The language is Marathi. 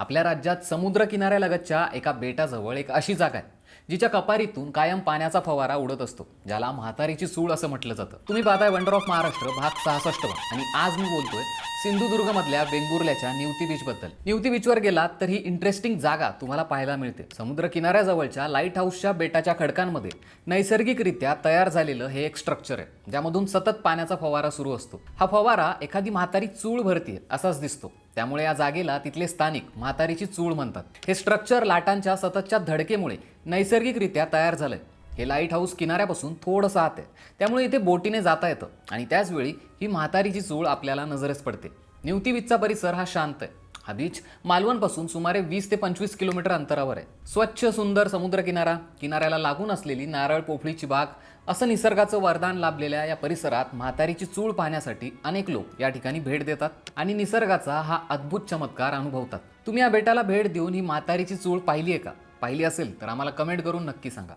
आपल्या राज्यात समुद्र किनाऱ्यालगतच्या एका बेटाजवळ एक अशी जागा आहे. जिच्या कपारीतून कायम पाण्याचा फवारा उडत असतो ज्याला म्हातारीची सूळ असं म्हटलं जातं. तुम्ही पाहताय वंडर ऑफ महाराष्ट्र भाग सहासष्ट आणि आज मी बोलतोय सिंधुदुर्गमधल्या वेंगुर्ल्याच्या निवती बीच बद्दल निवती बीचवर गेलात तर ही इंटरेस्टिंग जागा तुम्हाला पाहायला मिळते. समुद्र किनाऱ्याजवळच्या लाइट हाऊसच्या बेटाच्या खडकांमध्ये नैसर्गिकरित्या तयार झालेलं हे एक स्ट्रक्चर आहे ज्यामधून सतत पाण्याचा फवारा सुरू असतो. हा फवारा एखादी म्हातारी चूळ भरतीये असाच दिसतो. त्यामुळे या जागेला तिथले स्थानिक म्हातारीची चूळ म्हणतात. हे स्ट्रक्चर लाटांच्या सततच्या धडकेमुळे नैसर्गिकरित्या तयार झालं आहे हे लाइट हाऊस किनाऱ्यापासून थोडंसं आत आहे. त्यामुळे इथे बोटीने जाता येतं आणि त्याचवेळी ही म्हातारीची चूळ आपल्याला नजरेस पडते. निवती बीचचा परिसर हा शांत आहे. हा बीच मालवणपासून सुमारे वीस ते पंचवीस किलोमीटर अंतरावर आहे. स्वच्छ सुंदर समुद्रकिनारा किनाऱ्याला लागून असलेली नारळ पोफळीची बाग असं निसर्गाचं वरदान लाभलेल्या या परिसरात म्हातारीची चूळ पाहण्यासाठी अनेक लोक या ठिकाणी भेट देतात आणि निसर्गाचा हा अद्भुत चमत्कार अनुभवतात. तुम्ही या बेटाला भेट देऊन ही म्हातारीची चूळ पाहिली आहे का? पाहिली असेल तर आम्हाला कमेंट करून नक्की सांगा.